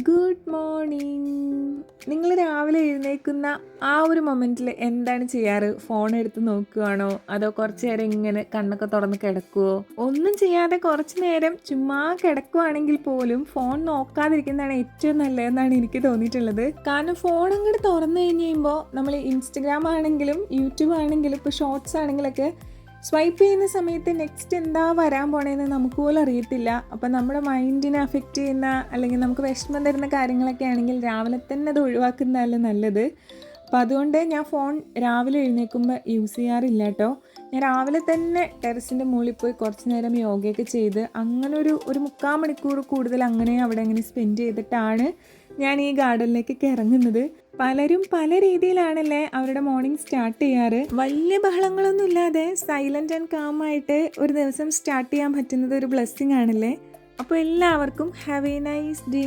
Good morning നിങ്ങൾ രാവിലെ എഴുന്നേൽക്കുന്ന ആ ഒരു മൊമെന്റിൽ എന്താണ് ചെയ്യാറ്? ഫോൺ എടുത്ത് നോക്കുകയാണോ അതോ കുറച്ച് നേരം ഇങ്ങനെ കണ്ണൊക്കെ തുറന്ന് കിടക്കുവോ? ഒന്നും ചെയ്യാതെ കുറച്ച് നേരം ചുമ്മാ കിടക്കുവാണെങ്കിൽ പോലും ഫോൺ നോക്കാതിരിക്കുന്നതാണ് ഏറ്റവും നല്ലതെന്നാണ് എനിക്ക് തോന്നിയിട്ടുള്ളത്. കാരണം ഫോൺ അങ്ങോട്ട് തുറന്നു കഴിഞ്ഞ് കഴിയുമ്പോൾ നമ്മൾ ഇൻസ്റ്റഗ്രാം ആണെങ്കിലും യൂട്യൂബ് ആണെങ്കിലും ഇപ്പോൾ ഷോർട്സ് ആണെങ്കിലൊക്കെ സ്വൈപ്പ് ചെയ്യുന്ന സമയത്ത് നെക്സ്റ്റ് എന്താ വരാൻ പോണേന്ന് നമുക്ക് പോലും അറിയത്തില്ല. അപ്പം നമ്മുടെ മൈൻഡിനെ അഫക്റ്റ് ചെയ്യുന്ന അല്ലെങ്കിൽ നമുക്ക് വിഷമം തരുന്ന കാര്യങ്ങളൊക്കെ ആണെങ്കിൽ രാവിലെ തന്നെ അത് ഒഴിവാക്കുന്നതല്ല നല്ലത്. അപ്പം അതുകൊണ്ട് ഞാൻ ഫോൺ രാവിലെ എഴുന്നേൽക്കുമ്പോൾ യൂസ് ചെയ്യാറില്ല കേട്ടോ ഞാൻ രാവിലെ തന്നെ ടെറസിന്റെ മുകളിൽ പോയി കുറച്ച് നേരം യോഗയൊക്കെ ചെയ്ത് അങ്ങനെ ഒരു ഒരു മുക്കാൽ മണിക്കൂർ കൂടുതൽ അങ്ങനെ അവിടെ അങ്ങനെ സ്പെൻഡ് ചെയ്തിട്ടാണ് ഞാൻ ഈ ഗാർഡനിലേക്കൊക്കെ ഇറങ്ങുന്നത്. പലരും പല രീതിയിലാണല്ലേ അവരുടെ മോർണിംഗ് സ്റ്റാർട്ട് ചെയ്യാറ്. വലിയ ബഹളങ്ങളൊന്നും ഇല്ലാതെ സൈലന്റ് ആൻഡ് കാം ആയിട്ട് ഒരു ദിവസം സ്റ്റാർട്ട് ചെയ്യാൻ പറ്റുന്നത് ഒരു ബ്ലെസ്സിങ് ആണല്ലേ? അപ്പോൾ എല്ലാവർക്കും ഹാവ് എ നൈസ് ഡേ